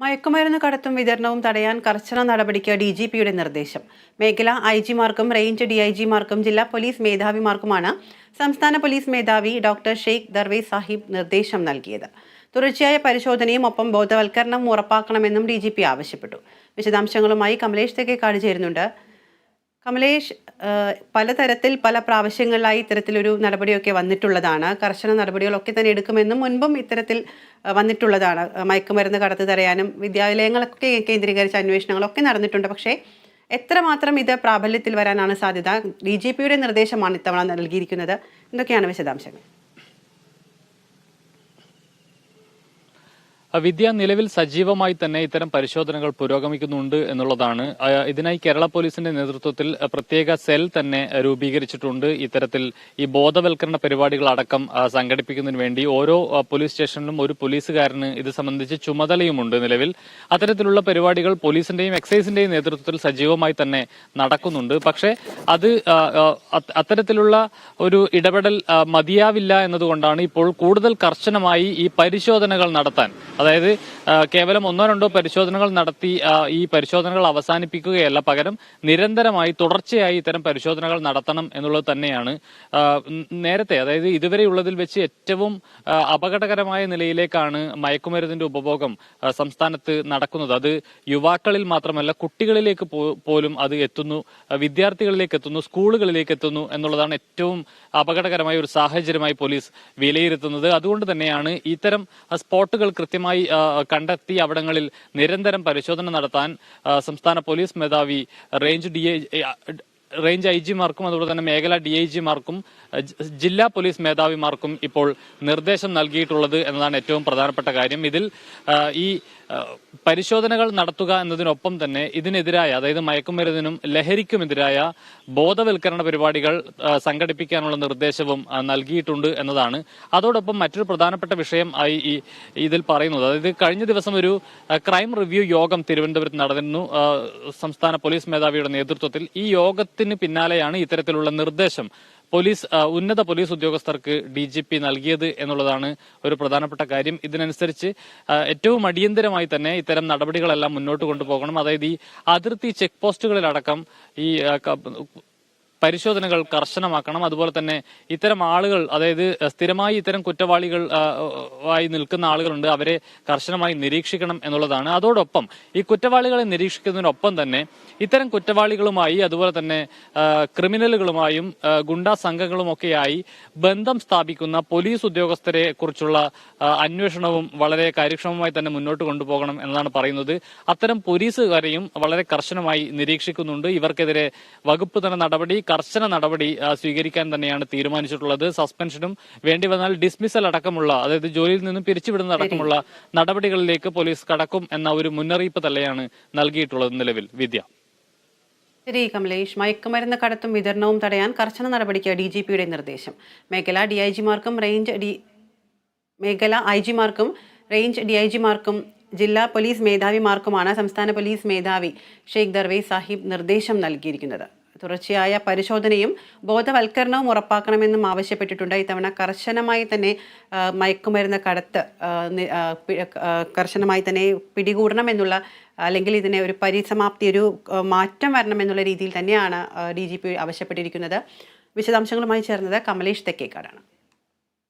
മയക്കുമരുന്ന് കടത്തും വിതരണവും തടയാൻ കർശന നടപടിക്ക് ഡി ജി പിയുടെ നിർദ്ദേശം. മേഖല ഐ ജിമാർക്കും റേഞ്ച് ഡി ഐ ജിമാർക്കും ജില്ലാ പോലീസ് മേധാവിമാർക്കുമാണ് സംസ്ഥാന പോലീസ് മേധാവി ഡോക്ടർ ഷെയ്ഖ് ദർവേ സാഹിബ് നിർദ്ദേശം നൽകിയത്. തുടർച്ചയായ പരിശോധനയും ഒപ്പം ബോധവൽക്കരണവും ഉറപ്പാക്കണമെന്നും ഡി ജി പി ആവശ്യപ്പെട്ടു. വിശദാംശങ്ങളുമായി കമലേഷ് തെക്കേക്കാട് ചേരുന്നുണ്ട്. കമലേഷ് പലതരത്തിൽ പല പ്രാവശ്യങ്ങളിലായി ഇത്തരത്തിലൊരു നടപടിയൊക്കെ വന്നിട്ടുള്ളതാണ്. കർശന നടപടികളൊക്കെ തന്നെ എടുക്കുമെന്നും മുൻപും ഇത്തരത്തിൽ വന്നിട്ടുള്ളതാണ്. മയക്കുമരുന്ന് കടത്ത് തടയാനും വിദ്യാലയങ്ങളൊക്കെ കേന്ദ്രീകരിച്ച അന്വേഷണങ്ങളൊക്കെ നടന്നിട്ടുണ്ട്. പക്ഷേ എത്രമാത്രം ഇത് പ്രാബല്യത്തിൽ വരാനാണ് സാധ്യത? ഡി ജി പിയുടെ നിർദ്ദേശമാണ് ഇത്തവണ നൽകിയിരിക്കുന്നത്. എന്തൊക്കെയാണ് വിശദാംശങ്ങൾ? വിദ്യ നിലവിൽ സജീവമായി തന്നെ ഇത്തരം പരിശോധനകൾ പുരോഗമിക്കുന്നുണ്ട് എന്നുള്ളതാണ്. ഇതിനായി കേരള പോലീസിന്റെ നേതൃത്വത്തിൽ പ്രത്യേക സെൽ തന്നെ രൂപീകരിച്ചിട്ടുണ്ട്. ഇത്തരത്തിൽ ഈ ബോധവൽക്കരണ പരിപാടികൾ അടക്കം സംഘടിപ്പിക്കുന്നതിന് വേണ്ടി ഓരോ പോലീസ് സ്റ്റേഷനിലും ഒരു പോലീസുകാരന് ഇത് സംബന്ധിച്ച് ചുമതലയുമുണ്ട് നിലവിൽ. അത്തരത്തിലുള്ള പരിപാടികൾ പോലീസിന്റെയും എക്സൈസിന്റെയും നേതൃത്വത്തിൽ സജീവമായി തന്നെ നടക്കുന്നുണ്ട്. പക്ഷേ അത് അത്തരത്തിലുള്ള ഒരു ഇടപെടൽ മതിയാവില്ല എന്നതുകൊണ്ടാണ് ഇപ്പോൾ കൂടുതൽ കർശനമായി ഈ പരിശോധനകൾ നടത്താൻ അതായത് കേവലം ഒന്നോ രണ്ടോ പരിശോധനകൾ നടത്തി ഈ പരിശോധനകൾ അവസാനിപ്പിക്കുകയല്ല പകരം നിരന്തരമായി തുടർച്ചയായി ഇത്തരം പരിശോധനകൾ നടത്തണം എന്നുള്ളത് തന്നെയാണ്. നേരത്തെ അതായത് ഇതുവരെയുള്ളതിൽ വെച്ച് ഏറ്റവും അപകടകരമായ നിലയിലേക്കാണ് മയക്കുമരുന്നിന്റെ ഉപഭോഗം സംസ്ഥാനത്ത് നടക്കുന്നത്. അത് യുവാക്കളിൽ മാത്രമല്ല കുട്ടികളിലേക്ക് പോലും അത് എത്തുന്നു വിദ്യാർത്ഥികളിലേക്ക് എത്തുന്നു സ്കൂളുകളിലേക്ക് എത്തുന്നു എന്നുള്ളതാണ് ഏറ്റവും അപകടകരമായ ഒരു സാഹചര്യമായി പോലീസ് വിലയിരുത്തുന്നത്. അതുകൊണ്ട് തന്നെയാണ് ഇത്തരം സ്പോട്ടുകൾ കൃത്യമായി ആ, കണ്ടെത്തി അവിടങ്ങളിൽ നിരന്തരം പരിശോധന നടത്താൻ സംസ്ഥാന പോലീസ് മേധാവി റേഞ്ച് ഡി റേഞ്ച് ഐ ജിമാർക്കും അതുപോലെ തന്നെ മേഖലാ ഡി ഐ ജിമാർക്കും ജില്ലാ പോലീസ് മേധാവിമാർക്കും ഇപ്പോൾ നിർദ്ദേശം നൽകിയിട്ടുള്ളത് എന്നതാണ് ഏറ്റവും പ്രധാനപ്പെട്ട കാര്യം. ഇതിൽ ഈ പരിശോധനകൾ നടത്തുക എന്നതിനൊപ്പം തന്നെ ഇതിനെതിരായ അതായത് മയക്കുമരുന്നിനും ലഹരിക്കുമെതിരായ ബോധവൽക്കരണ പരിപാടികൾ സംഘടിപ്പിക്കാനുള്ള നിർദ്ദേശവും നൽകിയിട്ടുണ്ട് എന്നതാണ്. അതോടൊപ്പം മറ്റൊരു പ്രധാനപ്പെട്ട വിഷയം ആയി ഈ ഇതിൽ പറയുന്നത്. അതായത് കഴിഞ്ഞ ദിവസം ഒരു ക്രൈം റിവ്യൂ യോഗം തിരുവനന്തപുരത്ത് നടന്നിരുന്നു. സംസ്ഥാന പോലീസ് മേധാവിയുടെ നേതൃത്വത്തിൽ. ഈ യോഗത്തിന് പിന്നാലെയാണ് ഇത്തരത്തിലുള്ള നിർദ്ദേശം പോലീസ് ഉന്നത പോലീസ് ഉദ്യോഗസ്ഥർക്ക് ഡി ജി പി നൽകിയത് എന്നുള്ളതാണ് ഒരു പ്രധാനപ്പെട്ട കാര്യം. ഇതിനനുസരിച്ച് ഏറ്റവും അടിയന്തരമായി തന്നെ ഇത്തരം നടപടികളെല്ലാം മുന്നോട്ട് കൊണ്ടുപോകണം. അതായത് ഈ അതിർത്തി ചെക്ക് പോസ്റ്റുകളിലടക്കം ഈ പരിശോധനകൾ കർശനമാക്കണം. അതുപോലെ തന്നെ ഇത്തരം ആളുകൾ അതായത് സ്ഥിരമായി ഇത്തരം കുറ്റവാളികൾ ആയി നിൽക്കുന്ന ആളുകളുണ്ട്. അവരെ കർശനമായി നിരീക്ഷിക്കണം എന്നുള്ളതാണ്. അതോടൊപ്പം ഈ കുറ്റവാളികളെ നിരീക്ഷിക്കുന്നതിനൊപ്പം തന്നെ ഇത്തരം കുറ്റവാളികളുമായി അതുപോലെ തന്നെ ക്രിമിനലുകളുമായും ഗുണ്ടാ സംഘങ്ങളുമൊക്കെയായി ബന്ധം സ്ഥാപിക്കുന്ന പോലീസ് ഉദ്യോഗസ്ഥരെ കുറിച്ചുള്ള അന്വേഷണവും വളരെ കാര്യക്ഷമമായി തന്നെ മുന്നോട്ട് കൊണ്ടുപോകണം എന്നാണ് പറയുന്നത്. അത്തരം പോലീസുകാരെയും വളരെ കർശനമായി നിരീക്ഷിക്കുന്നുണ്ട്. ഇവർക്കെതിരെ വകുപ്പ് തന്നെ നടപടി കർശന നടപടി സ്വീകരിക്കാൻ തന്നെയാണ് തീരുമാനിച്ചിട്ടുള്ളത്. സസ്പെൻഷനും വേണ്ടി വന്നാൽ ഡിസ്മിസൽ അടക്കമുള്ള അതായത് ജോലിയിൽ നിന്നും പിരിച്ചുവിടുന്ന അടക്കമുള്ള നടപടികളിലേക്ക് പോലീസ് കടക്കും എന്ന ഒരു മുന്നറിയിപ്പ് തന്നെയാണ് നൽകിയിട്ടുള്ളത് നിലവിൽ. വിദ്യ. ശരി കമലേഷ്. മയക്കുമരുന്ന് കടത്തും വിതരണവും തടയാൻ കർശന നടപടിക്ക് ഡി ജി പിയുടെ നിർദ്ദേശം. മേഖല ഡി ഐ ജിമാർക്കും റേഞ്ച് ഡി മേഖല ഐ ജിമാർക്കും റേഞ്ച് ഡി ഐ ജിമാർക്കും ജില്ലാ പോലീസ് മേധാവിമാർക്കുമാണ് സംസ്ഥാന പോലീസ് മേധാവി ഷെയ്ഖ് ദർവേ സാഹിബ് നിർദ്ദേശം നൽകിയിരിക്കുന്നത്. തുടർച്ചയായ പരിശോധനയും ബോധവൽക്കരണവും ഉറപ്പാക്കണമെന്നും ആവശ്യപ്പെട്ടിട്ടുണ്ട്. ഇത്തവണ കർശനമായി തന്നെ മയക്കുമരുന്ന് കടത്ത് കർശനമായി തന്നെ പിടികൂടണമെന്നുള്ള അല്ലെങ്കിൽ ഇതിനെ ഒരു പരിസമാപ്തി ഒരു മാറ്റം വരണമെന്നുള്ള രീതിയിൽ തന്നെയാണ് ഡി ജി പി ആവശ്യപ്പെട്ടിരിക്കുന്നത്. വിശദാംശങ്ങളുമായി ചേർന്നത് കമലേഷ് തെക്കേക്കാടാണ്.